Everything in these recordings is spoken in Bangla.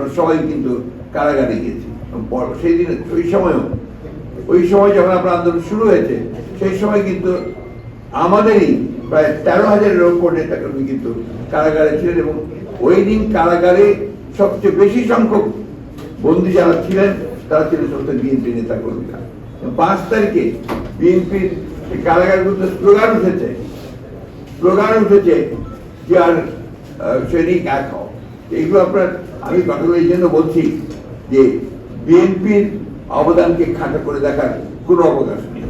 আমরা সবাই কিন্তু কারাগারে পর- সেই দিন, ওই সময়ও, ওই সময় যখন আপনার আন্দোলন শুরু হয়েছে, সেই সময় কিন্তু আমাদেরই প্রায় তেরো হাজারের ওপর নেতাকর্মী কিন্তু কারাগারে ছিলেন এবং ওই দিন কারাগারে সবচেয়ে বেশি সংখ্যক বন্দী যারা ছিলেন, তারা ছিলেন সমস্ত বিএনপি নেতা কর্মীরা পাঁচ তারিখে বিএনপির কারাগারগুলোতে স্লোগান উঠেছে স্লোগান উঠেছে যে আর সৈনিক এক হও। এইগুলো আপনার আমি কথাগুলো এই জন্য বলছি যে বিএনপির অবদানকে খাটো করে দেখার কোনো অবকাশ নেই।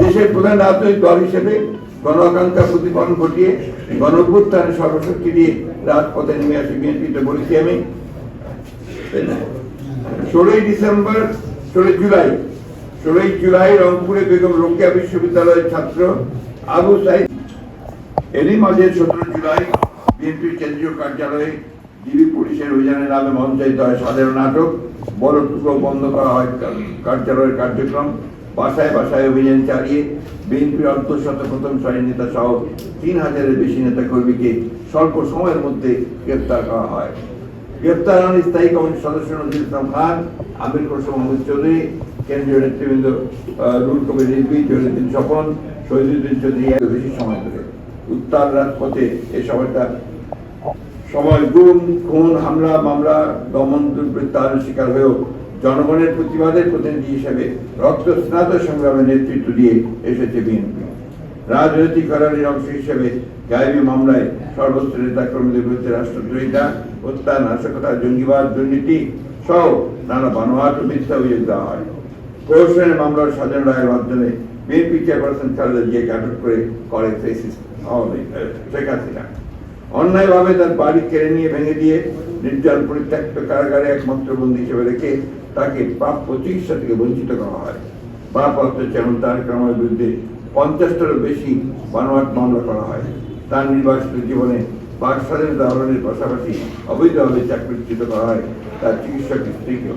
দেশের প্রধান রাজনৈতিক দল হিসেবে গণ প্রতিফলন ঘটিয়ে গণ সর্বশক্তি দিয়ে রাজপথে নেমে আসে বিএনপিতে বলেছি আমি। ষোলোই ডিসেম্বর, ষোলোই জুলাই ষোলোই জুলাই রংপুরে বেগম রোকেয়া বিশ্ববিদ্যালয়ের ছাত্র আবু সাইদ। এরই মাঝে সতেরো জুলাই বিএনপির কেন্দ্রীয় কার্যালয়ে ডিবি পুলিশের অভিযানের নামে মঞ্চায়িত হয় সাধারণ নাটক। বড় টুকরো বন্ধ করা হয় কার্যালয়ের কার্যক্রম। বাসায় বাসায় অভিযান চালিয়ে বিএনপির অন্তঃশত প্রথম সারির নেতা সহ তিন হাজারের বেশি নেতা কর্মীকে স্বল্প সময়ের মধ্যে গ্রেপ্তার করা হয়। গ্রেপ্তার হন স্থায়ী কমিটির সদস্য নজরুল ইসলাম খান, আমির খসরু মোহাম্মদ চৌধুরী, কেন্দ্রীয় নেতৃবৃন্দ রুল কবির রিজভি জহিরুদ্দিন স্বপন, শহীদুদ্দিন চৌধুরী। বেশি সময় ধরে উত্তর রাজপথে এই সময়টা সময় গুম, খুন, হামলা, মামলা, দমন দুর্বৃত্তায়নের শিকার হয়েও জনগণের প্রতিবাদের প্রতিনিধি হিসেবে রক্ত স্নাত সংগ্রামের নেতৃত্ব দিয়ে এসেছে বিএনপি। রাজনৈতিক করারের অংশ হিসেবে গায়েবী মামলায় সর্বোচ্চ নেতা কর্মীদের বিরুদ্ধে রাষ্ট্রদ্রোহিতা, হত্যা, নাশকতা, জঙ্গিবাদ, দুর্নীতি সহ নানা বানোয়াট ও মিথ্যা অভিযোগ দেওয়া হয়। কৌশলের মামলার সাজানো রায়ের মাধ্যমে বিএনপি চেয়ারপারসন খালেদা জিয়াকে আটক করে করে শেখ হাসিনা। অন্যায়ভাবে তার বাড়ি কেড়ে নিয়ে ভেঙে দিয়ে নির্জন পরিত্যক্ত কারাগারে একমাত্র বন্দী হিসেবে রেখে তাকে প্রাপ্য চিকিৎসা থেকে বঞ্চিত করা হয়। ভারপ্রাপ্ত চেয়ারম্যান তার রহমানের বিরুদ্ধে পঞ্চাশটারও বেশি বানোয়াট মামলা করা হয়, তার নির্বাচিত জীবনে বাক স্বাধীনতা হরণের পাশাপাশি অবৈধভাবে চাকরিচ্যুত করা হয়, তার চিকিৎসক স্ত্রীকেও।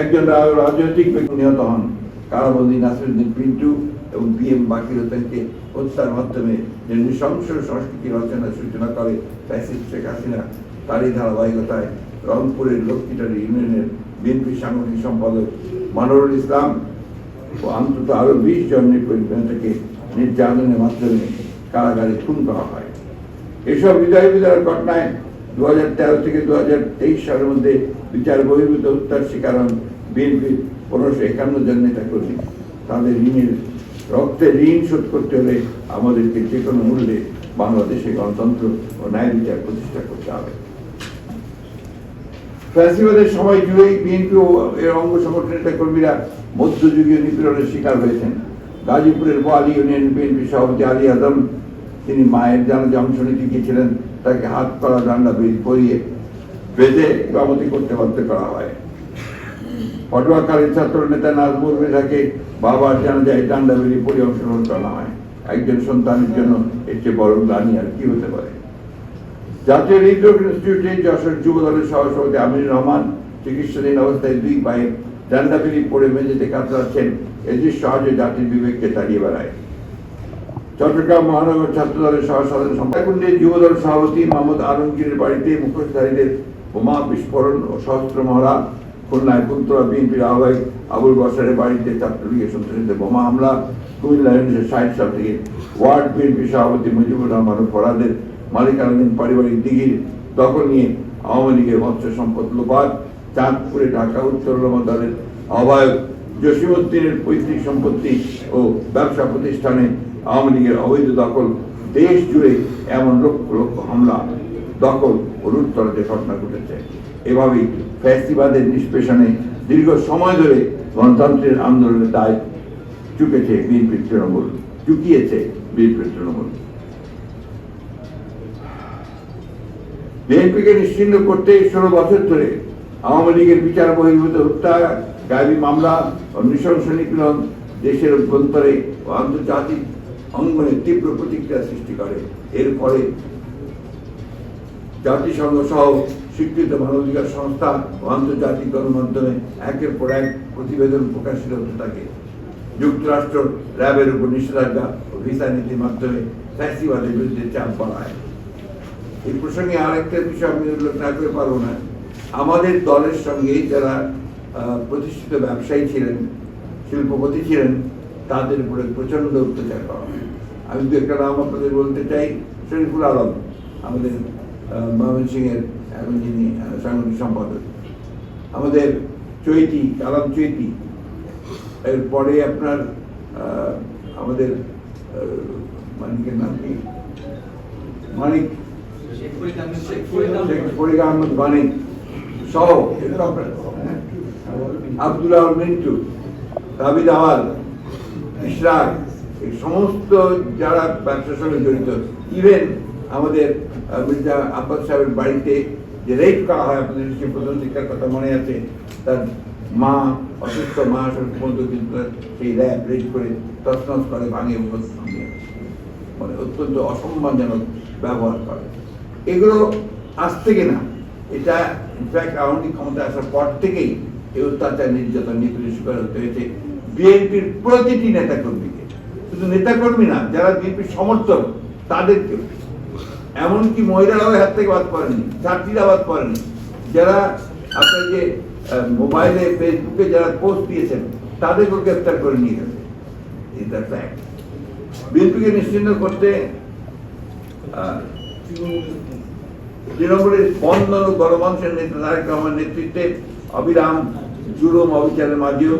একজন রাজনৈতিক ব্যক্তি নিহত হন। কারাবন্দী নাসিরুদ্দিন পিন্টু এবং বি এম বাকির হোসেনকে হত্যার মাধ্যমে যে নৃশংস সংস্কৃতি রচনার সূচনা করে ফ্যাসিস্ট শেখ হাসিনা, তারই ধারাবাহিকতায় রংপুরের লক্ষ্মীটারি ইউনিয়নের বিএনপি সাংগঠনিক সম্পাদক মানরুল ইসলাম ও অন্তত আরও বিশ জন নেতাকে নির্যাতনের মাধ্যমে কারাগারে খুন করা হয়। এসব হৃদয় বিদায়ের ঘটনায় দু হাজার তেরো থেকে দু হাজার তেইশ সালের মধ্যে বিচার বহির্ভূত হত্যার শিকার হন বিএনপির পনেরোশো একান্ন জন নেতা কর্মী তাদের ঋণের, রক্তের ঋণ শোধ করতে হলে আমাদেরকে যে কোনো মূল্যে বাংলাদেশে গণতন্ত্র ও ন্যায় বিচার প্রতিষ্ঠা করতে হবে। ফ্যাসিবাদের সময় জুড়েই বিএনপি ও এর অঙ্গ সংগঠনের কর্মীরা মধ্যযুগীয় নিপীড়নের শিকার হয়েছেন। গাজীপুরের বোয়ালি ইউনিয়ন বিএনপি সভাপতি আলী আদম, তিনি মায়ের জানাজা অংশ নিতে গিয়েছিলেন, তাকে হাত করা ডান্ডা বেদ পরিয়ে বেঁধে ইমামতি করতে বাধ্য করা হয়। পটুয়াখালীর ছাত্র নেতা নাজমুল মেধাকে বাবার জানাজায় ডান্ডা বেরিয়ে পরি অংশগ্রহণ করা হয়। একজন সন্তানের জন্য এর চেয়ে বড় গ্লানি আর কি হতে পারে? জাতীয় হৃদরোগ ইনস্টিটিউটে যশোর যুব দলের সহসভাপতি আমির রহমান চিকিৎসাধীন অবস্থায় দুই পায়ে ডান্ডাবিলি পড়ে মেঝেতে কাতরাচ্ছেন এ দৃশ্য আজও জাতির বিবেককে তাড়িয়ে বেড়ায়। চট্টগ্রাম মহানগর ছাত্র দলের সহ সাধারণ সম্পাদক যুব দল সভাপতি মোহাম্মদ আলমগীরের বাড়িতে মুখোশধারীদের বোমা বিস্ফোরণ ও সশস্ত্র মহড়া খুলনায় কুন্তরা বিএনপির আহ্বায়ক আবুল বসারের বাড়িতে ছাত্রলীগের সন্ত্রাসীদের বোমা হামলা, কুমিল্লা উনিশশো ষাট সাল থেকে ওয়ার্ড বিএনপি সভাপতি মুজিবুর রহমান ফরাদের মালিকানাধীন পারিবারিক দিঘির দখল নিয়ে আওয়ামী লীগের মৎস্য সম্পদ লোপাট, চাঁদপুরে ঢাকা উত্তর দলের আহ্বায়ক জসিমুদ্দিনের পৈতৃক সম্পত্তি ও ব্যবসা প্রতিষ্ঠানে আওয়ামী লীগের অবৈধ দখল, দেশ জুড়ে এমন লক্ষ লক্ষ হামলা, দখল ও লুটতরাজের ঘটনা ঘটেছে। এভাবেই ফ্যাসিবাদের নিষ্পেষণে দীর্ঘ সময় ধরে গণতন্ত্রের আন্দোলনের দায় চুকেছে বিএনপির তৃণমূল, চুকিয়েছে বিএনপির তৃণমূল। বিএনপিকে নিশ্চিন্ন করতে ষোলো বছর ধরে আওয়ামী লীগের বিচার বহির্ভূত হত্যা গায়েবী মামলা ও নৃশংস নিপীড়ন দেশের অভ্যন্তরে ও আন্তর্জাতিক অঙ্গনে তীব্র প্রতিক্রিয়া সৃষ্টি করে। এর ফলে জাতিসংঘ সহ স্বীকৃত মানবাধিকার সংস্থা ও আন্তর্জাতিক গণমাধ্যমে একের পর এক প্রতিবেদন প্রকাশিত হতে থাকে। যুক্তরাষ্ট্র র্যাবের উপর নিষেধাজ্ঞা ও ভিসা নীতির মাধ্যমে ফ্যাসিবাদের বিরুদ্ধে চাপ বাড়ায়। এই প্রসঙ্গে আরেকটা বিষয় আমি উল্লেখ না করে পারব না। আমাদের দলের সঙ্গে যারা প্রতিষ্ঠিত ব্যবসায়ী ছিলেন, শিল্পপতি ছিলেন, তাদের উপরে প্রচণ্ড অত্যাচার করা। আমি দু একটা নাম আপনাদের বলতে চাই। শরীফুল আলম, আমাদের ময়মনসিংহের এখন যিনি সাংগঠনিক সম্পাদক। আমাদের চৈতি কালাম চৈতি এরপরে আপনার আমাদের মানিকের নাম কি? মানিক শেখ আহমদ। মানিক। সহ। আব্দুল্লাহ মিন্টু রাবিদ আওয়াল ইশরাক এই সমস্ত যারা ব্যবসার সঙ্গে জড়িত ইভেন আমাদের মির্জা আব্বাস সাহেবের বাড়িতে যে রেড করা হয় আপনাদের সে প্রথম শিক্ষার কথা মনে আছে তার মা অসুস্থ মা অসুস্থ পর্যন্ত কিন্তু সেই র্যাব রেড করে তছনছ করে ভাঙে মানে অত্যন্ত অসম্মানজনক ব্যবহার করে এগুলো আজ থেকে না এটা ইনফ্যাক্ট আওয়ামী ক্ষমতা আসার পর থেকেই এই অত্যাচার নির্যাতন নিপীড়ের শিকার হতে হয়েছে বিএনপির প্রতিটি নেতাকর্মীকে শুধু নেতাকর্মী না যারা বিএনপির সমর্থক তাদেরকে এমনকি মহিলারাও হাত থেকে বাদ পড়েনি ছাত্রীরা বাদ পড়েনি যারা আপনার যে মোবাইলে, ফেসবুকে যারা পোস্ট দিয়েছেন, তাদেরকেও গ্রেপ্তার করে নিয়ে গেছে। বিএনপিকে নিশ্চিন্ন করতে তৃণমূলের স্পন্দন ও গণমানুষের নেতা তারেক রহমান নেতৃত্বে অবিরাম জুলুম অবিচারের মাঝেও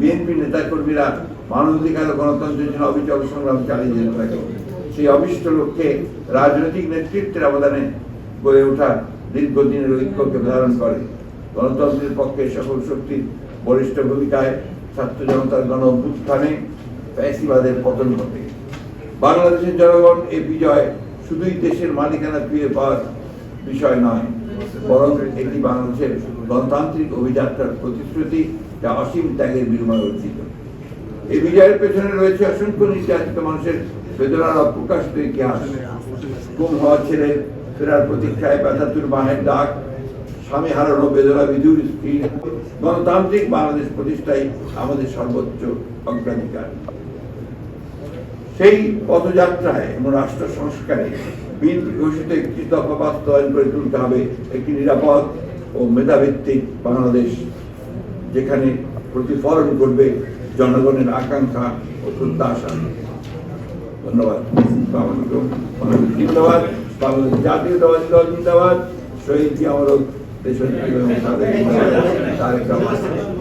বিএনপি নেতাকর্মীরা মানবাধিকার ও গণতন্ত্রের জন্য অবিচল সংগ্রাম চালিয়ে যেতে থাকে। সেই অবিষ্ট লক্ষ্যে রাজনৈতিক নেতৃত্বের অবদানে গড়ে ওঠা দীর্ঘদিনের ঐক্যকে ধারণ করে। গণতন্ত্রের পক্ষে সকল শক্তির বলিষ্ঠ ভূমিকায় ছাত্র জনতার গণ অভ্যুত্থানে ফ্যাসিবাদের পতন ঘটে। বাংলাদেশের জনগণ এই বিজয় শুধুই দেশের মালিকানা ফিরে পাওয়ার বিষয় নয়, বরং এটি বাংলাদেশের গণতান্ত্রিক অভিযাত্রার প্রতিশ্রুতি যা অসীম ত্যাগের বিনিময়ে অর্জিত। এই বিজয়ের পেছনে রয়েছে অসংখ্য নির্যাতিত মানুষের গুম হওয়া ফেরার প্রতীক্ষায় ব্যথাতুর ডাক, স্বামী হারানো বেদনা বিধুর স্ত্রী। গণতান্ত্রিক বাংলাদেশ প্রতিষ্ঠাই আমাদের সর্বোচ্চ অগ্রাধিকার। সেই পদযাত্রায় এবং রাষ্ট্র সংস্কারে বিএনপি ঘোষিত একটি দফা বাস্তবায়ন করে তুলতে হবে একটি নিরাপদ ও মেধাভিত্তিক বাংলাদেশ, যেখানে প্রতিফলন করবে জনগণের আকাঙ্ক্ষা ও প্রত্যাশা ধন্যবাদ। বাংলাদেশ জিন্দাবাদ। বাংলাদেশ জাতীয়তাবাদী দল জিন্দাবাদ। শহীদ তাদের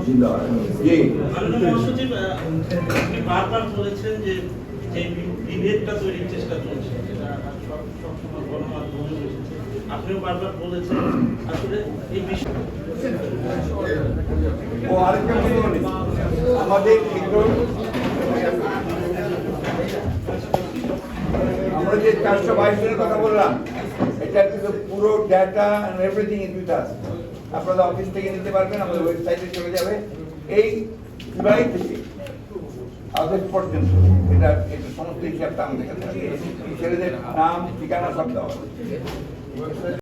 জিন্দাবাদ। জি। বারবার বলেছেন যে যে বিভেদটা তৈরির চেষ্টা চলছে যেটা সবসময় গণমাধ্যমে এসেছে। আপনিও বারবার বলেছেন আসলে এই বিষয় ও আরেকটা আমাদের আমরা যে চারশো বাইশ জনের কথা বললাম, এটা কিন্তু পুরো data everything in with us আপনারা অফিস থেকে নিতে পারবেন, আমাদের ওয়েবসাইটে চলে যাবে এই জুলাই থেকে, আগস্ট পর্যন্ত, এটা এটা সমস্ত হিসাবটা আমাদের কাছে। ছেলেদের নাম, ঠিকানা সব দেওয়া।